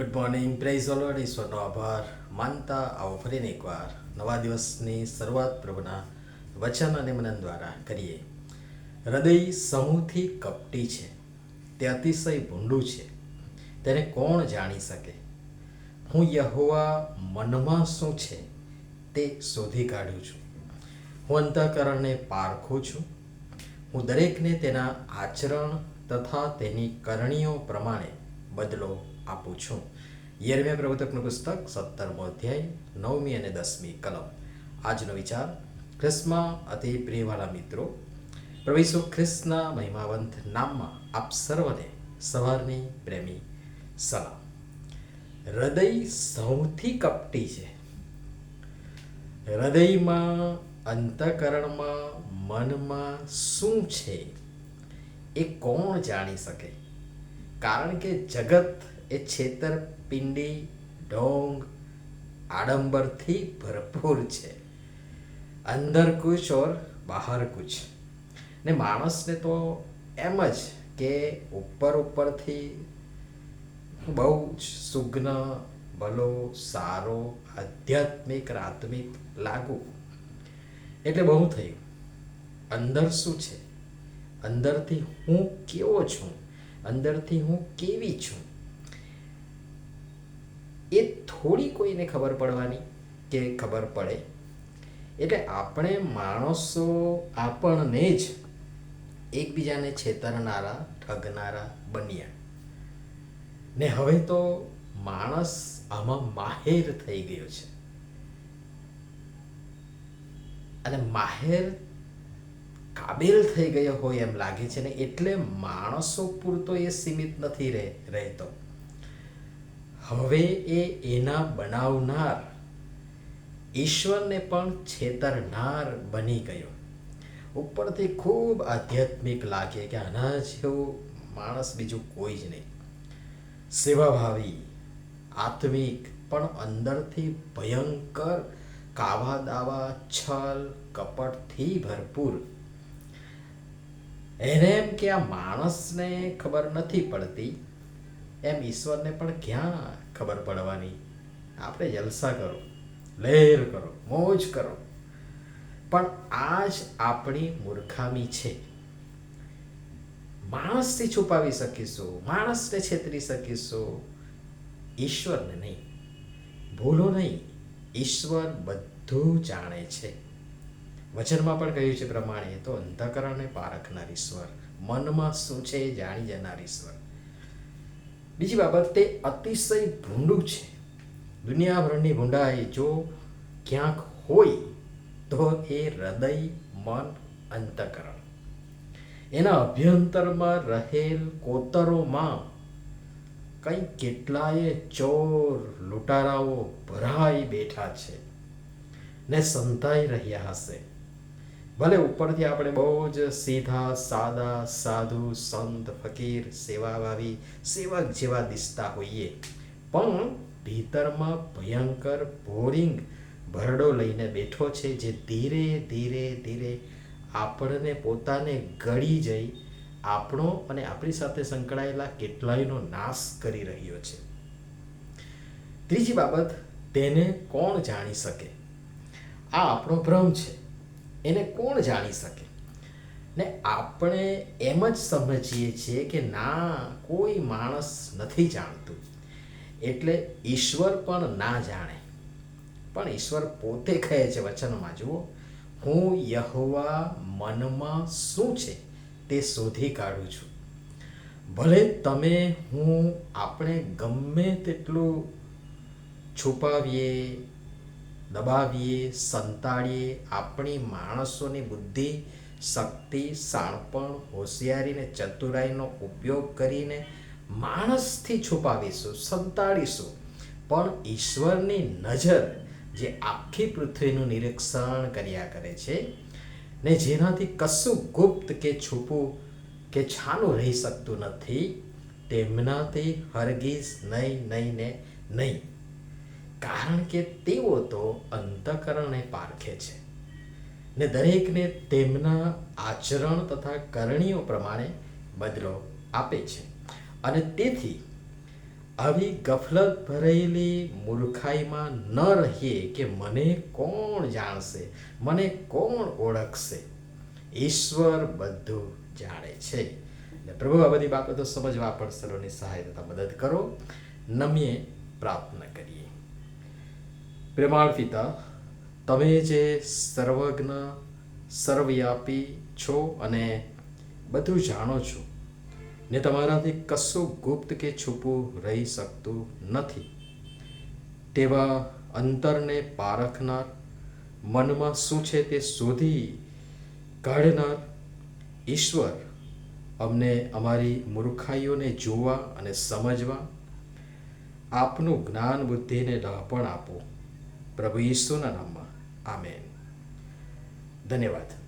Good morning praise the Lord ઈશ્વરનો આભાર માનતા આવો ફરીને એકવાર નવા દિવસની શરૂઆત પ્રભુના વચન અને મનન દ્વારા કરીએ હૃદય સમૂહથી કપટી છે તે અતિશય ભૂંડું છે તેને કોણ જાણી શકે હું યહોવા મનમાં શું છે તે શોધી કાઢું છું હું અંતઃકરણને પારખું છું હું દરેકને તેના આચરણ તથા તેની કરણીઓ પ્રમાણે બદલો આપું છું. યરમ્યા પ્રવર્તકનું પુસ્તક, સત્તરમો અધ્યાય, નવમી અને દસમી કલમ. આજનો વિચાર, ખ્રિસ્તમાં અતિ પ્રિયવાળા મિત્રો, પ્રભુ ખ્રિસ્તના મહિમાવંત નામમાં આપ સર્વને સવારની પ્રેમી સલામ. હૃદય સૌથી કપટી છે. હૃદયમાં, અંતઃકરણમાં, મનમાં શું છે એ કોણ જાણી શકે? કારણ કે જગત એ છેતરપિંડી ઢોંગ આડંબરથી ભરપૂર છે. અંદર કુછ ઓર બહાર કુછ ને માણસને તો એમ જ કે ઉપર ઉપરથી બહુ જ સુગ્ન, ભલો, સારો, આધ્યાત્મિક આત્મિક લાગુ. એટલે બહુ થયું. અંદર શું છે? અંદરથી હું કેવો છું? અંદરથી હું કેવી છું? એ થોડી કોઈને ખબર પડવાની કે ખબર પડે. એટલે આપણે માણસો આપણને જ એકબીજાને છેતરનારા, ઠગનારા બન્યા. ને હવે તો માણસ આમાં માહેર થઈ ગયો છે. અને માહેર કાબિલ થઈ ગયો હોય એમ લાગે છે ને, એટલે માણસો પૂરતો એ સીમિત નથી રહે, રહેતો. હવે એ એના બનાવનાર. ઈશ્વરને પણ છેતરનાર બની ગયો. ઉપરથી ખૂબ આધ્યાત્મિક લાગે કે આના જેવું માણસ બીજું કોઈ જ નહીં. સેવાભાવી, આત્મિક, પણ અંદરથી ભયંકર કાવા દાવા છલ, કપટથી ભરપૂર. એને એમ કે આ માણસને ખબર નથી પડતી એમ ઈશ્વરને પણ ક્યાં ખબર પડવાની? આપણે જલસા કરો, લહેર કરો, મોજ કરો. પણ આ જ આપણી મૂર્ખામી છે. માણસથી છુપાવી શકીશું, માણસને છેતરી શકીશું. ઈશ્વરને નહીં. ભૂલો નહીં. ઈશ્વર બધું જાણે છે. વચનમાં પણ કહ્યું છે પ્રમાણે, તો અંધકરણને પારખનાર ઈશ્વર, મનમાં શું છે જાણી જનાર ઈશ્વર. બીજી બાબત તે અતિશય ભૂંડું છે. દુનિયાભરની ભૂંડાઈ જો ક્યાંક હોય, તો એ હૃદય, મન અંતકરણ. એના અભ્યંતરમાં રહેલ કોતરોમાં કંઈ કેટલાય ચોર લૂંટારાઓ ભરાઈ બેઠા છે ને સંતાઈ રહ્યા હશે. ભલે ઉપરથી આપણે બહુ જ સીધા, સાદા, સાધુ, સંત, ફકીર, સેવાભાવી, સેવક જેવા દિસતા હોઈએ. પણ ભીતરમાં ભયંકર બોરિંગ ભરડો લઈને બેઠો છે જે ધીરે ધીરે ધીરે આપણને પોતાને ગળી જઈ આપણો અને આપણી સાથે સંકળાયેલા કેટલાયનો નાશ કરી રહ્યો છે. ત્રીજી બાબત, તેને કોણ જાણી શકે? આ આપણો ભ્રમ છે. એને કોણ જાણી શકે? ને આપણે એમ જ સમજીએ છીએ કે ના, કોઈ માણસ નથી જાણતું. એટલે ઈશ્વર પણ ના જાણે. પણ ઈશ્વર પોતે કહે છે વચનમાં, જુઓ, હું યહવા મનમાં શું છે તે શોધી કાઢું છું. ભલે તમે હું આપણે ગમે તેટલું છુપાવીએ દબાવીએ, સંતાડીએ, આપણી માણસોની બુદ્ધિ, શક્તિ શાણપણ હોશિયારીને ચતુરાઈનો ઉપયોગ કરીને માણસથી છુપાવીશું, સંતાડીશું. પણ ઈશ્વરની નજર જે આખી પૃથ્વીનું નિરીક્ષણ કર્યા કરે છે ને જેનાથી કશું ગુપ્ત કે છૂપું કે છાનું રહી શકતું નથી, તેમનાથી હરગીઝ નહીં નહીં ને નહીં. કારણ કે તેઓ તો અંતકરણને પારખે છે. ને દરેકને તેમના આચરણ તથા કરણીઓ પ્રમાણે બદલો આપે છે. અને તેથી આવી ગફલત ભરેલી મૂર્ખાઈમાં ન રહીએ કે મને કોણ જાણશે, મને કોણ ઓળખશે? ઈશ્વર બધું જાણે છે. એટલે પ્રભુ આ બધી બાબતો સમજવા પણ સર્વની સહાય તથા મદદ કરો. નમીએ પ્રાર્થના કરીએ. પ્રેમાળ પિતા તમે જે સર્વજ્ઞ સર્વવ્યાપી છો અને બધું જાણો છો. ને તમારાથી કશું ગુપ્ત કે છુપું રહી શકતું નથી. તેવા અંતરને પારખનાર, મનમાં શું છે તે શોધી કાઢનાર ઈશ્વર અમને અમારી મૂર્ખાઈઓને જોવા અને સમજવા, આપનું જ્ઞાન બુદ્ધિને ડહાપણ આપો. પ્રભુ ઈસુના નામમાં આમેન ધન્યવાદ